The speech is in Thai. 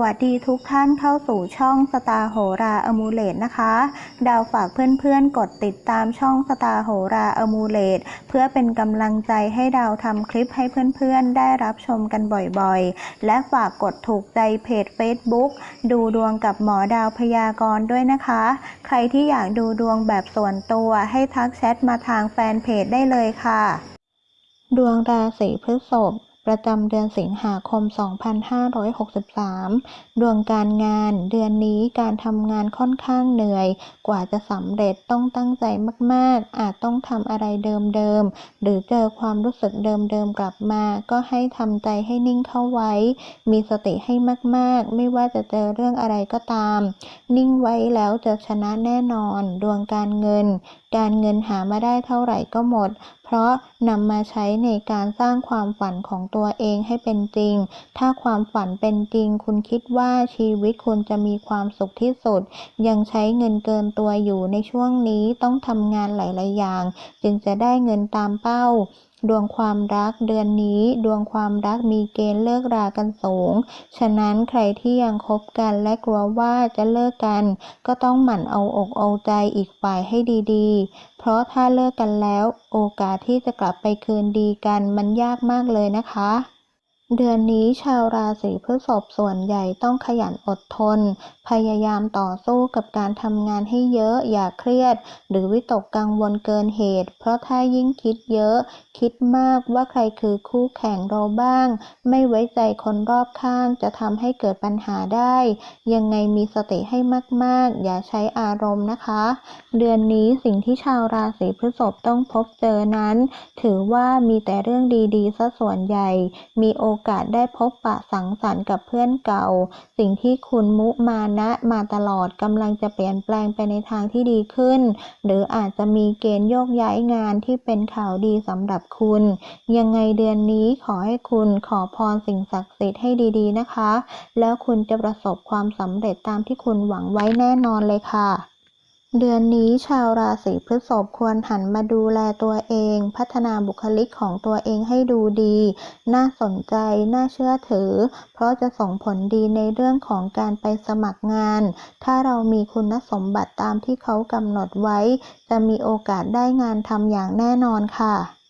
วัสดีทุกท่านเข้าสู่ช่องสตาโหราอมูเลตนะคะ ดาวฝากเพื่อนๆ กดติดตามช่องสตาโหราอมูเลตเพื่อเป็นกำลังใจให้ดาวทำคลิปให้เพื่อนๆ ได้รับชมกันบ่อยๆ และฝากกดถูกใจเพจ Facebook ดูดวงกับหมอดาวพยากรณ์ด้วยนะคะ ใครที่อยากดูดวงแบบส่วนตัวให้ทักแชทมาทางแฟนเพจได้เลยค่ะ ดวงราศีพฤษภ ประจำเดือนสิงหาคม 2563 ดวงการงาน เดือนนี้การทำงานค่อนข้างเหนื่อย กว่าจะสำเร็จต้องตั้งใจมาก ๆ อาจต้องทำอะไรเดิม ๆ หรือเจอความรู้สึกเดิม ๆ กลับมา ก็ให้ทำใจให้นิ่งเข้าไว้ มีสติให้มาก ๆ ไม่ว่าจะเจอเรื่องอะไรก็ตาม นิ่งไว้แล้วจะชนะแน่นอน ดวงการเงิน การเงินหามาได้เท่าไหร่ก็หมด เพราะนำมาใช้ในการสร้างความฝันของตัวเองให้เป็นจริง ถ้าความฝันเป็นจริง คุณคิดว่าชีวิตคุณจะมีความสุขที่สุด ยังใช้เงินเกินตัวอยู่ในช่วงนี้ต้องทำงานหลาย ๆ อย่าง จึงจะได้เงินตามเป้า ดวงความรักเดือนนี้ ดวงความรักมีเกณฑ์เลิกรากันสูง ฉะนั้นใครที่ยังคบกันและกลัวว่าจะเลิกกัน ก็ต้องหมั่นเอาอกเอาใจอีกฝ่ายให้ดีๆ เพราะถ้าเลิกกันแล้ว โอกาสที่จะกลับไปคืนดีกันมันยากมากเลยนะคะ เดือนนี้ชาวราศีพฤษภส่วนใหญ่ต้องขยันอดทน พยายามต่อสู้กับการทำงานให้เยอะอย่าเครียด หรือวิตกกังวลเกินเหตุ เพราะถ้ายิ่งคิดเยอะ คิดมากว่าใครคือคู่แข่งเราบ้าง ไม่ไว้ใจคนรอบข้างจะทำให้เกิดปัญหาได้ ยังไงมีสติให้มาก ๆ อย่าใช้อารมณ์นะคะ เดือนนี้สิ่งที่ชาวราศีพฤษภต้องพบเจอนั้น ถือว่ามีแต่เรื่องดีๆซะส่วนใหญ่มีโออกาสได้พบปะสังสรรค์กับเพื่อนเก่า สิ่งที่คุณมุมานะมาตลอดกำลังจะเปลี่ยนแปลงไปในทางที่ดีขึ้น หรืออาจจะมีเกณฑ์โยกย้ายงานที่เป็นข่าวดีสำหรับคุณ ยังไงเดือนนี้ขอให้คุณขอพรสิ่งศักดิ์สิทธิ์ให้ดีๆนะคะ แล้วคุณจะประสบความสำเร็จตามที่คุณหวังไว้แน่นอนเลยค่ะ เดือนนี้ชาวราศีพฤษภควรหันมาดูแลตัวเอง พัฒนาบุคลิกของตัวเองให้ดูดี น่าสนใจ น่าเชื่อถือ เพราะจะส่งผลดีในเรื่องของการไปสมัครงาน ถ้าเรามีคุณสมบัติตามที่เขากำหนดไว้ จะมีโอกาสได้งานทำอย่างแน่นอนค่ะ